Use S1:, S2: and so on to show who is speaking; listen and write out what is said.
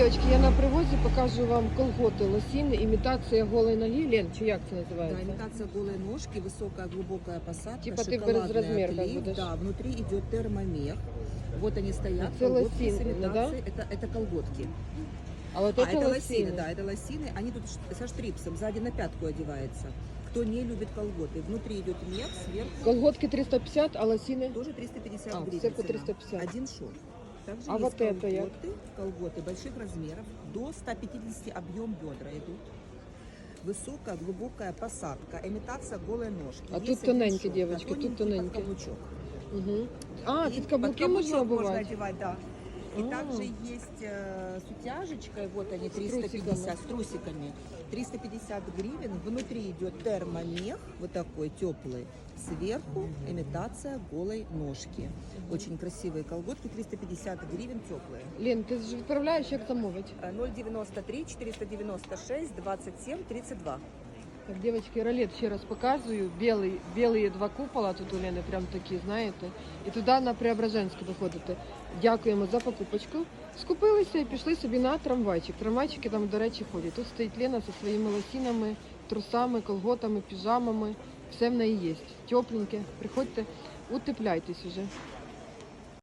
S1: дівчатки, я на привозі покажу вам колготи лосіни, імітація голої ноги. Лен, чи як це
S2: Да,
S1: називається?
S2: имитация голой ножки, высокая глубокая посадка,
S1: Типа ты
S2: шоколадный
S1: безразмер как
S2: отлив,
S1: будешь.
S2: Да, внутри идет термомех. Вот они стоят,
S1: Это
S2: колготки с
S1: лосины, да?
S2: имитацией. Это, это колготки.
S1: А от
S2: А,
S1: це
S2: это лосины,
S1: лосіни.
S2: да, это лосины. Они тут ш- со штрипсом, сзади на пятку одевается. Кто не любит колготы. Внутри идет мех, сверху
S1: Колготки 350, а лосіни?
S2: тоже 350
S1: А,
S2: гривен
S1: все по
S2: цена.
S1: 350.
S2: Один шов. Также
S1: А вот это як?
S2: колготы, больших размеров, до 150 объем бедра идут. Высокая, глубокая посадка, имитация голой ножки.
S1: А
S2: Есть
S1: тут тоненькие, девочки, тут тоненькие. Угу. А,
S2: И
S1: під каблуки можна
S2: подкаблучок можно одевать, да. И
S1: А.
S2: также есть э, с утяжечкой, вот они,
S1: С
S2: 350,
S1: трусиками.
S2: с трусиками. 350 гривен, внутри идет термомех, вот такой теплый, сверху имитация голой ножки. Очень красивые колготки, 350 гривен теплые.
S1: Лен, ти ж відправляєш, як замовити?
S2: Э, 093 496 27 32.
S1: Так, девочки, ролет ще раз показую. Білий, білі два купола тут у Лени прям такі, знаєте. І туди на Преображенську доходите. Дякуємо за покупочку. Скупилися і пішли собі на трамвайчик. Трамвайчики там, до речі, ходять. Тут стоїть Лена зі своїми лосінами, трусами, колготами, піжамами. Все в неї є. Тепленьке. Приходьте, утепляйтесь уже.